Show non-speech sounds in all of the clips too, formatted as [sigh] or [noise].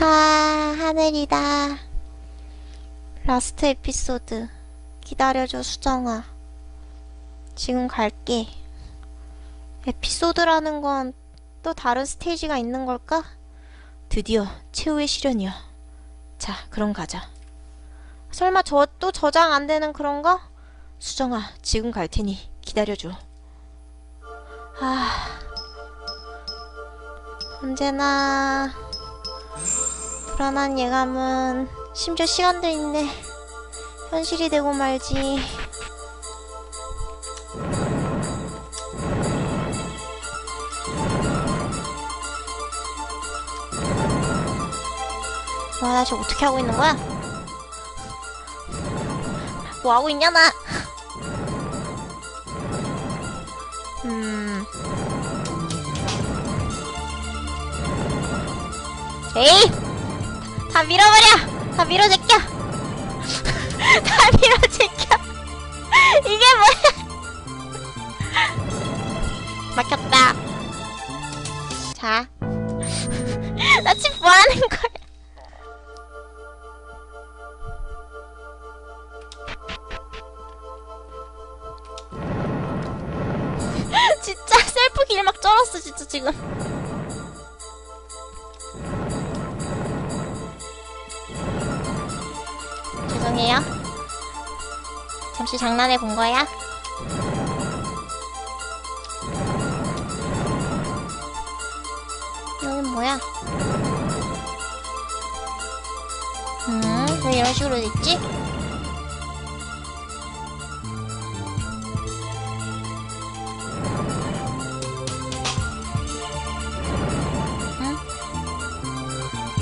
아, 하늘이다. 라스트 에피소드. 기다려줘, 수정아. 지금 갈게. 에피소드라는 건 또 다른 스테이지가 있는 걸까? 드디어 최후의 시련이야. 자, 그럼 가자. 설마 저 또 저장 안 되는 그런 거? 수정아, 지금 갈 테니 기다려줘. 아, 언제나 불안한 예감은 심지어 시간도 있네. 현실이 되고 말지. 와, 나 지금 어떻게 하고 있는 거야? 뭐 하고 있냐, 나? 음. 에이! 다 밀어버려! 다 밀어 제껴! [laughs] 다 밀어 제껴! [laughs] 이게 뭐야! [laughs] 막혔다. 자. 나 지금 뭐 하는 거야? 진짜 셀프 길막 쩔었어, 진짜 지금. 잠시 장난해 본 거야. 여긴 뭐야? 음, 왜 이런 식으로 됐지? 응?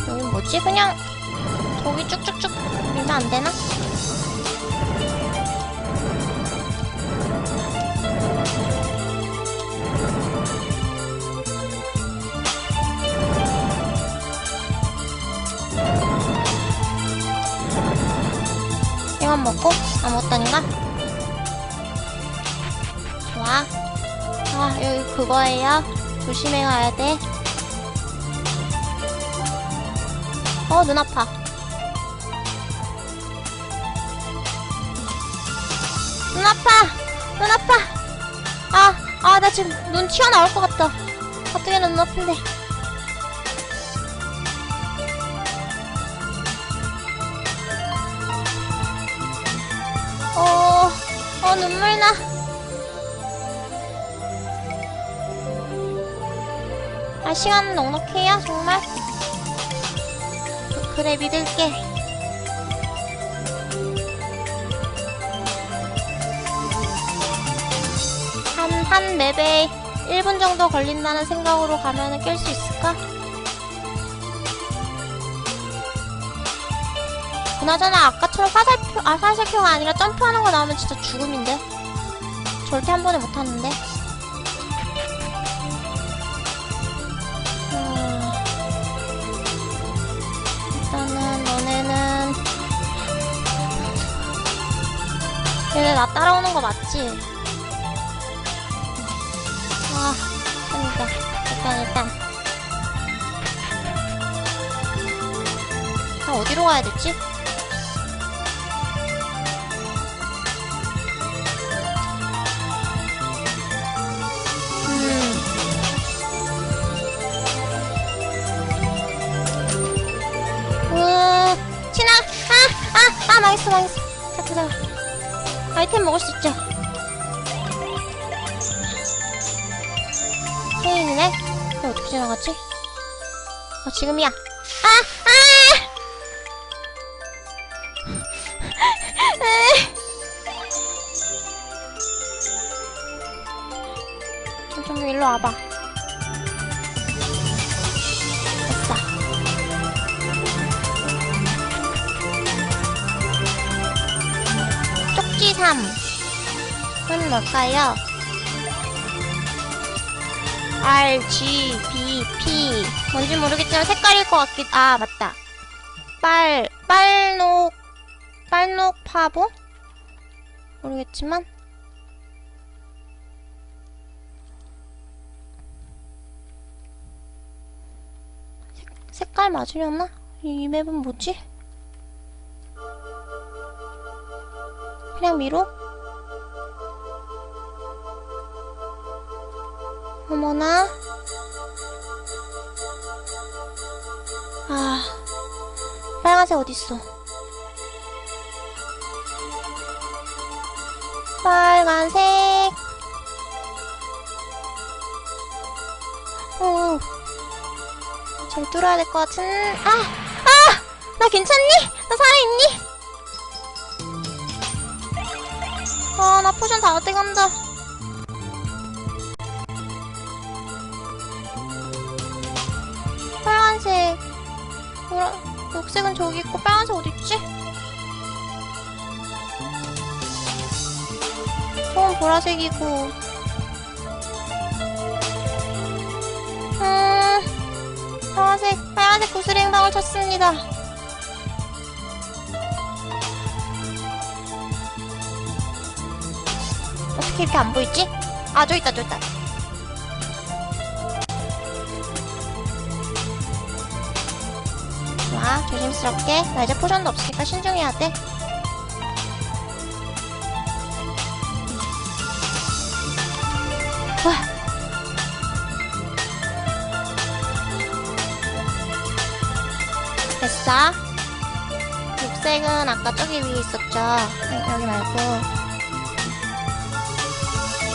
여긴 뭐지? 그냥 저기 쭉쭉쭉 밀면 안 되나? 이만 먹고 아무것도 아닌가? 좋아. 아, 여기 그거예요. 조심해 가야 돼. 어, 눈 아파. 눈 아파! 눈 아파! 아, 아, 나 지금 눈 튀어나올 것 같다. 어떻게 눈 아픈데. 눈물 나. 아, 시간 넉넉해요, 정말? 그래, 믿을게. 한, 한 맵에 1분 정도 걸린다는 생각으로 가면 은 깰 수 있을까? 그나저나 아까처럼 화살표, 아, 화살표가 아니라 점프하는 거 나오면 진짜 죽음인데? 절대 한 번에 못하는데? 음, 일단은 너네는 얘네 나 따라오는 거 맞지? 아, 그니까 일단 일단 다 어디로 가야 되지? 아이템 먹을 수 있죠? 페인이네? 이거 어떻게 지나갔지? 어, 지금이야. 아! 아! [laughs] 좀, 좀 일로 와봐. 은 뭘까요? R, G, B, P. 뭔지 모르겠지만 색깔일 것 같긴, 아, 맞다. 빨, 빨녹, 빨녹 파보? 모르겠지만. 색, 색깔 맞으려나? 이 맵은 뭐지? 그냥 미로? 어머나. 아, 빨간색 어딨어? 빨간색. 오, 잘 뚫어야 될 것 같은. 아, 아, 나 괜찮니? 나 살아있니? 아, 나 포션 다 어디 간다. 빨간색. 노라, 녹색은 저기 있고 빨간색 어딨지? 저건 보라색이고. 음, 빨간색, 빨간색 구슬이 행방을 찾습니다. 어떻게 이렇게 안 보이지? 아, 저 있다, 저 있다. 좋아, 조심스럽게. 나 이제 포션도 없으니까 신중해야 돼. 와. 됐어. 녹색은 아까 저기 위에 있었죠. 여- 여기 말고.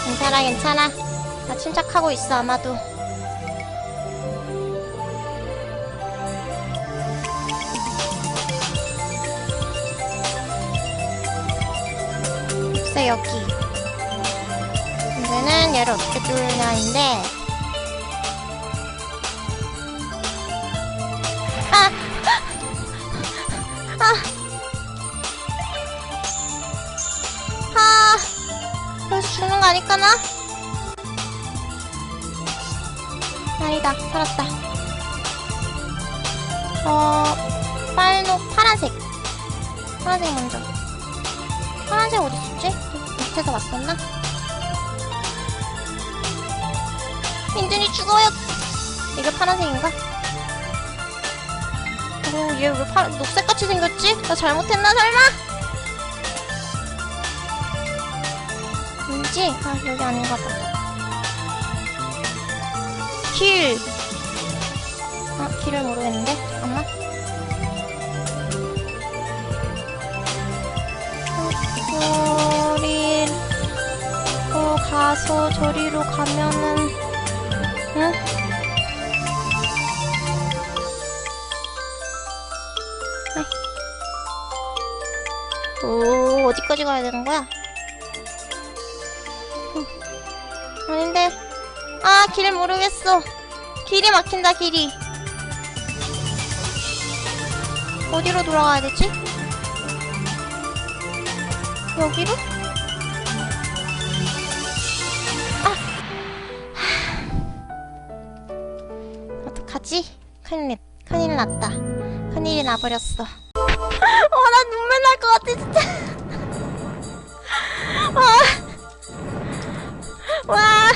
괜찮아, 괜찮아. 나 침착하고 있어, 아마도. 녹색 여기. 문제는 얘를 어떻게 뚫느냐인데. 아! 아! 아! 여기서 죽는 거 아닐까나? 아니다, 살았다. 어, 빨록, 파란색. 파란색 먼저. 파란색 어디 있었지? 밑에서 왔었나? 민준이 죽어요! 이게 파란색인가? 오, 얘왜 파, 녹색같이 생겼지? 나 잘못했나, 설마? 아니지? 아, 여기 아닌가 봐. 길! 아, 길을 모르겠는데? 잠깐만. 어, 저리로 가서 저리로 가면은, 응? 오, 어디까지 가야 되는 거야? 응. 아닌데. 아, 길 모르겠어. 길이 막힌다, 길이. 어디로 돌아가야 되지? 여기로? 큰일, 났- 큰일 났다. 큰일이 나버렸어. 어, 나 눈물 날 것 같아, 진짜. 와. 와.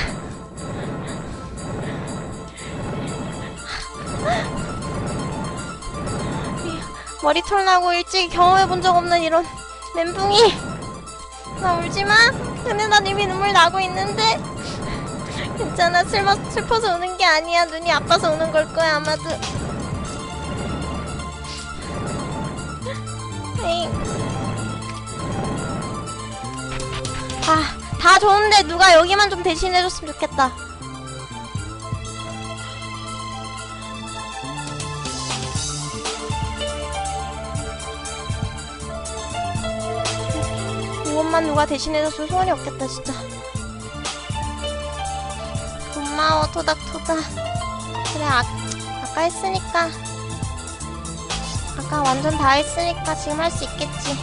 머리털 나고 일찍 경험해본 적 없는 이런 멘붕이 나 울지마 근데 난 이미 눈물 나고 있는데 괜찮아 슬퍼, 슬퍼서 우는 게 아니야. 눈이 아파서 우는 걸 거야 아마도. 에잉. 아, 다 좋은데 누가 여기만 좀 대신해줬으면 좋겠다. 이것만 누가 대신해줬으면 소원이 없겠다 진짜 고마워 토닥토닥. 그래 아, 아까 했으니까. 아까 완전 다 했으니까 지금 할 수 있겠지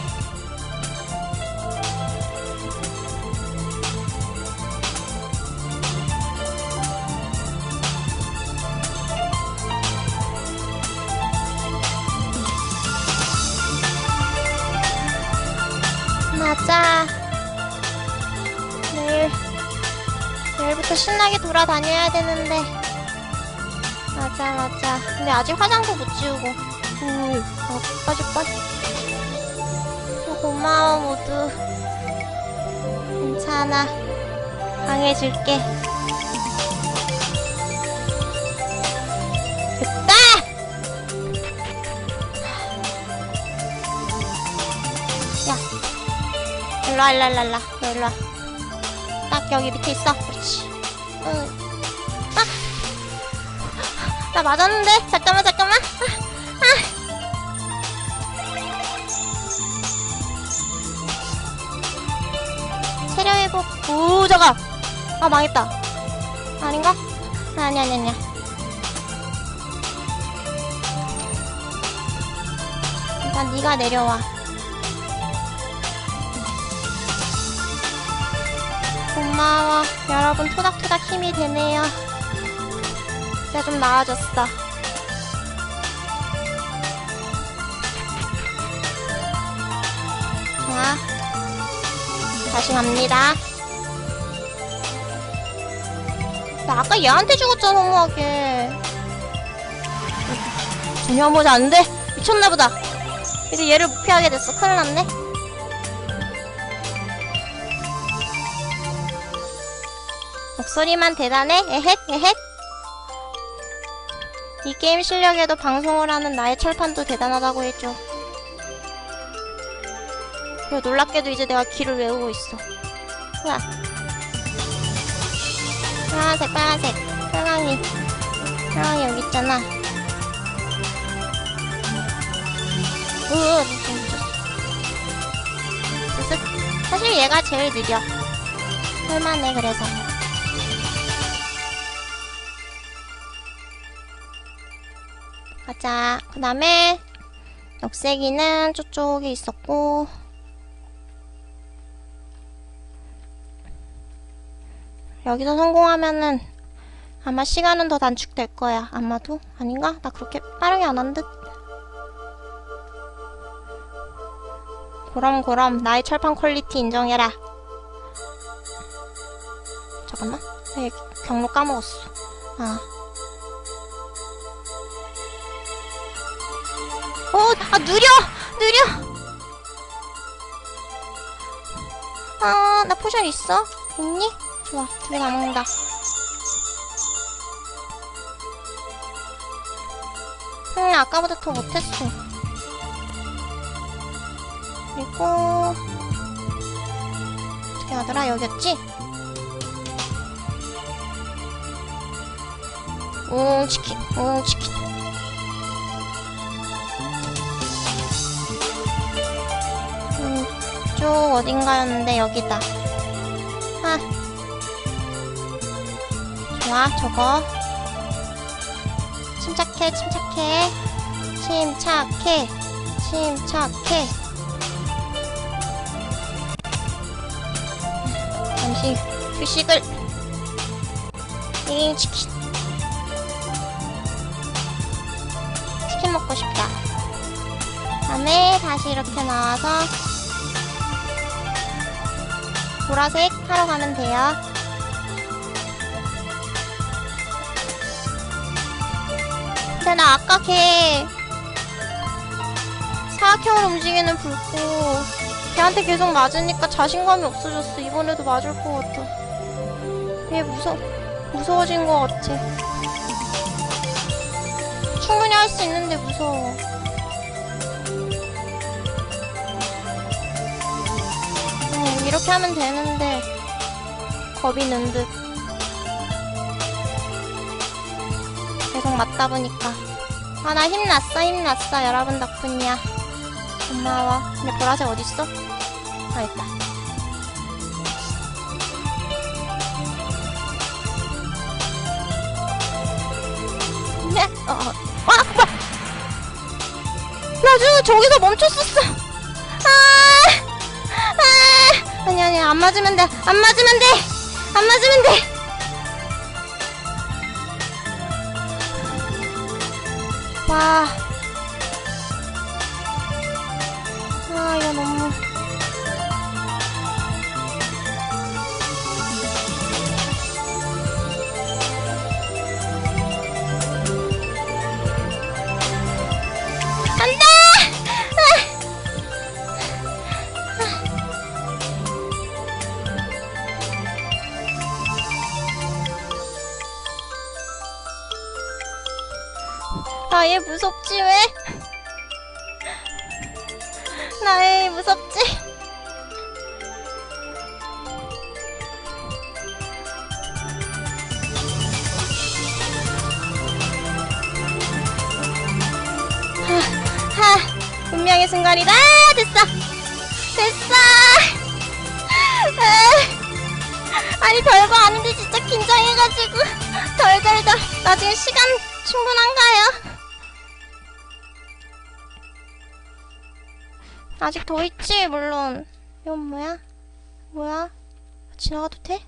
신나게 돌아다녀야 되는데. 맞아, 맞아. 근데 아직 화장도 못 지우고. 음, 어, 빠질 뻔. 어, 고마워, 모두. 괜찮아. 강해질게. 됐다! 야. 일로와, 일로와, 일로와, 일로와. 딱 여기 밑에 있어. 그렇지. 응. 아! 나 맞았는데? 잠깐만, 잠깐만. 체력 회복. 오, 잠깐. 아, 망했다. 아닌가? 아니, 아니, 아니야. 일단 네가 내려와. 고마워. 여러분 토닥토닥 힘이 되네요. 진짜 좀 나아졌어. 자, 다시 갑니다. 나 아까 얘한테 죽었잖아, 너무하게. 전혀 모자 안 돼. 미쳤나보다. 이제 얘를 못 피하게 됐어. 큰일 났네. 목소리만 대단해? 에헷, 에헷. 이 게임 실력에도 방송을 하는 나의 철판도 대단하다고 해줘. 그리고 놀랍게도 이제 내가 길을 외우고 있어. 우와. 빨간색, 빨간색. 빨강이. 빨강이 여기 있잖아. 으, 쓱. 사실 얘가 제일 느려. 할만해, 그래서. 자. 그 다음에, 녹색이는 저쪽에 있었고, 여기서 성공하면은 아마 시간은 더 단축될 거야. 아마도? 아닌가? 나 그렇게 빠르게 안 한 듯? 그럼 나의 철판 퀄리티 인정해라. 잠깐만. 왜 경로 까먹었어. 아. 어, 아 느려! 느려! 아, 나 포션 있어? 있니? 좋아, 두개다 먹는다. 음, 아까보다 더 못했어. 그리고 어떻게 하더라? 여기였지? 오, 치킨, 오, 치킨. 쪽 어딘가였는데 여기다. 아. 좋아, 저거. 침착해, 침착해. 침착해. 침착해. 잠시 휴식을. 잉, 치킨. 치킨 먹고 싶다. 다음에 다시 이렇게 나와서 보라색 하러 가면 돼요. 근데 나 아까 걔 사각형을 움직이는 불꽃 걔한테 계속 맞으니까 자신감이 없어졌어. 이번에도 맞을 것 같아. 얘 무서 무서워진 것 같아. 충분히 할 수 있는데 무서워. 이렇게 하면 되는데 겁이 는 듯. 계속 맞다 보니까. 아, 나 힘났어, 힘났어. 여러분 덕분이야. 고마워. 근데 보라색 어딨어? 아, 있다. 네, 어, 어. 아, 뭐! 나 지금 저기서 멈췄었어. 아니, 안 맞으면 돼. 안 맞으면 돼. 안 맞으면 돼. 와. 나얘 무섭지 왜? 나얘 무섭지? 하, 하, 운명의 순간이다. 아, 됐어. 됐어. 아, 아니 별거 아닌데 진짜 긴장해가지고 덜덜덜. 나중에 시간 충분한가요? 아직 더 있지 물론. 이건 뭐야? 뭐야? 지나가도 돼?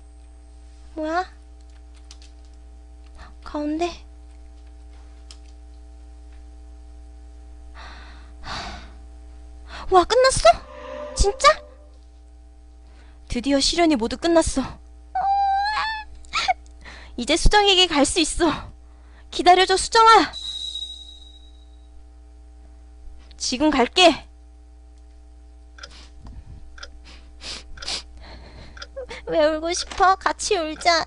뭐야? 가운데? 와 끝났어? 진짜? 드디어 시련이 모두 끝났어. [laughs] 이제 수정에게 갈 수 있어. 기다려줘 수정아. 지금 갈게. 왜 울고 싶어? 같이 울자.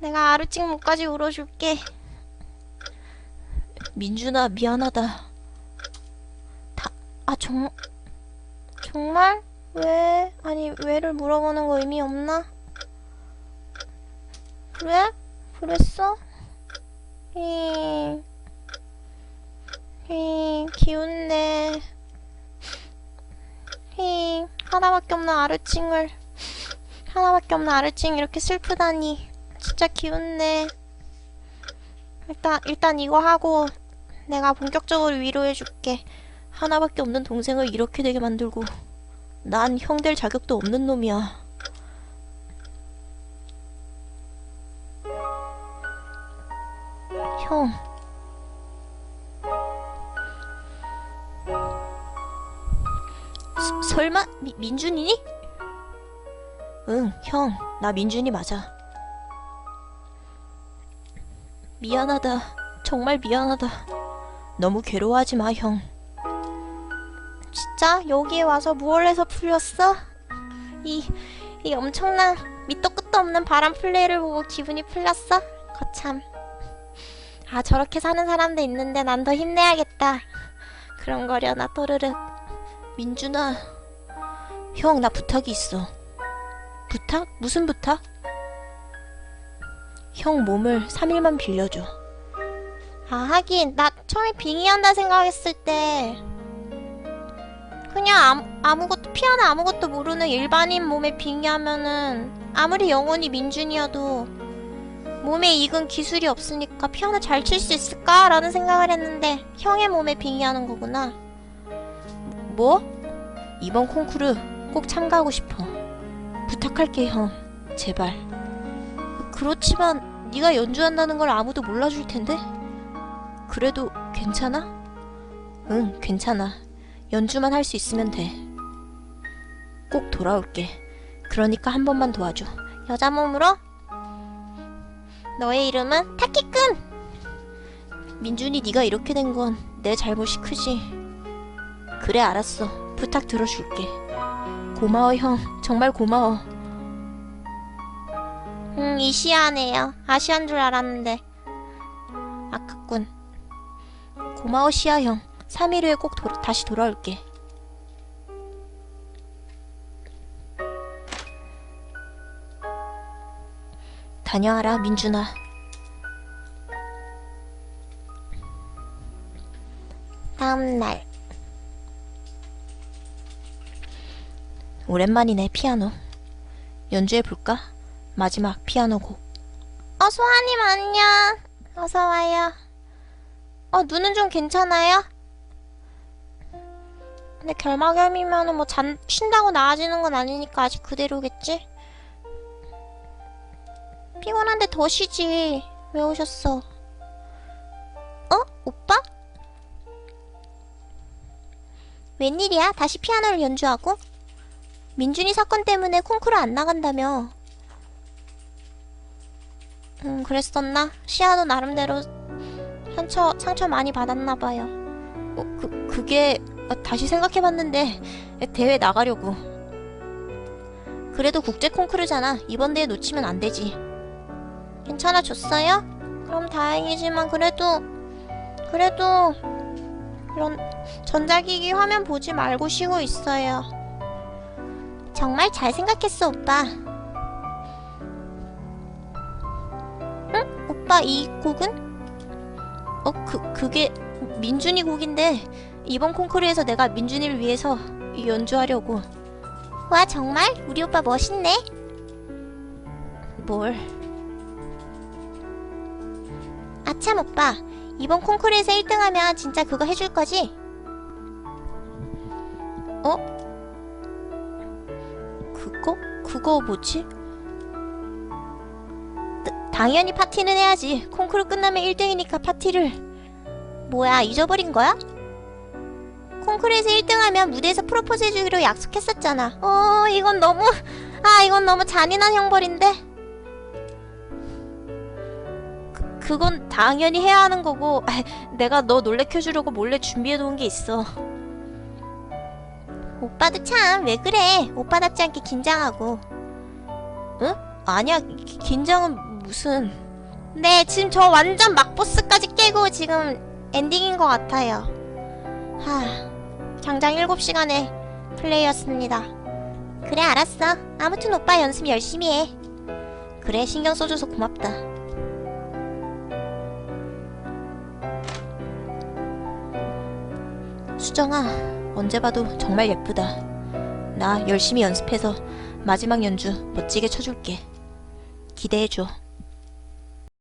내가 아르찡 목까지 울어줄게. 민준아 미안하다. 다, 아 정, 정말? 왜? 아니 왜를 물어보는 거 의미 없나? 그래? 그랬어? 히, 히, 기운내. 히, 하나밖에 없는 아르찡을, 하나밖에 없는 아르찡 이렇게 슬프다니. 진짜 기운내. 일단, 일단 이거 하고 내가 본격적으로 위로해줄게. 하나밖에 없는 동생을 이렇게 되게 만들고. 난 형 될 자격도 없는 놈이야. 형. 서, 설마 미, 민준이니? 응, 형. 나 민준이 맞아. 미안하다. 정말 미안하다. 너무 괴로워하지 마, 형. 진짜 여기에 와서 무얼 해서 풀렸어? 이, 이 엄청난 밑도 끝도 없는 바람 플레이를 보고 기분이 풀렸어? 거참. 아, 저렇게 사는 사람도 있는데 난 더 힘내야겠다. 그런 거려나, 또르륵. 민준아. 형, 나 부탁이 있어. 부탁? 무슨 부탁? 형 몸을 3일만 빌려줘. 아, 하긴, 나 처음에 빙의한다 생각했을 때, 그냥 아무, 아무것도, 피아노 아무것도 모르는 일반인 몸에 빙의하면은, 아무리 영혼이 민준이어도, 몸에 익은 기술이 없으니까 피아노 잘 칠 수 있을까 라는 생각을 했는데 형의 몸에 빙의하는 거구나. 뭐? 이번 콩쿠르 꼭 참가하고 싶어. 부탁할게 형. 제발. 그렇지만 네가 연주한다는 걸 아무도 몰라줄 텐데. 그래도 괜찮아? 응, 괜찮아. 연주만 할 수 있으면 돼. 꼭 돌아올게. 그러니까 한 번만 도와줘. 여자 몸으로? 너의 이름은 타키꾼. 민준이 네가 이렇게 된 건 내 잘못이 크지. 그래 알았어. 부탁 들어줄게. 고마워 형. 정말 고마워. 음 이시아네요. 아시안 줄 알았는데. 아깝군. 고마워 시아 형. 3일 후에 꼭 도- 다시 돌아올게. 다녀와라 민준아. 다음 날 오랜만이네 피아노 연주해 볼까? 마지막 피아노 곡. 어 소아님 안녕. 어서 와요. 어 눈은 좀 괜찮아요? 근데 결막염이면은 뭐 잔, 쉰다고 나아지는 건 아니니까 아직 그대로겠지? 피곤한데 더 쉬지. 왜 오셨어? 어? 오빠? 웬일이야? 다시 피아노를 연주하고? 민준이 사건 때문에 콩쿠르 안 나간다며. 음, 그랬었나? 시아도 나름대로 상처, 상처 많이 받았나봐요. 어, 그, 그게, 아, 다시 생각해봤는데, 대회 나가려고. 그래도 국제 콩쿠르잖아. 이번 대회 놓치면 안 되지. 괜찮아졌어요? 그럼 다행이지만 그래도 그래도 이런 전자기기 화면 보지 말고 쉬고 있어요. 정말 잘 생각했어, 오빠. 응? 오빠 이 곡은? 어, 그, 그게 민준이 곡인데 이번 콩쿠르에서 내가 민준이를 위해서 연주하려고. 와, 정말? 우리 오빠 멋있네. 뭘? 아참 오빠, 이번 콩쿠르에서 1등하면 진짜 그거 해줄 거지? 어? 그거? 뭐지? 따- 당연히 파티는 해야지. 콩쿠르 끝나면 1등이니까 파티를. 뭐야, 잊어버린 거야? 콩쿠르에서 1등하면 무대에서 프로포즈 해주기로 약속했었잖아. 어, 이건 너무, 아, 이건 너무 잔인한 형벌인데? 그, 그건 당연히 해야 하는 거고, 아, 내가 너 놀래켜주려고 몰래 준비해놓은 게 있어. 오빠도 참, 왜 그래? 오빠답지 않게 긴장하고. 응? 아니야, 기- 긴장은 무슨. 네, 지금 저 완전 막보스까지 깨고 지금 엔딩인 것 같아요. 하, 장장 7시간의 플레이였습니다. 그래, 알았어. 아무튼 오빠 연습 열심히 해. 그래, 신경 써줘서 고맙다. 수정아, 언제 봐도 정말 예쁘다. 나 열심히 연습해서 마지막 연주 멋지게 쳐줄게. 기대해줘.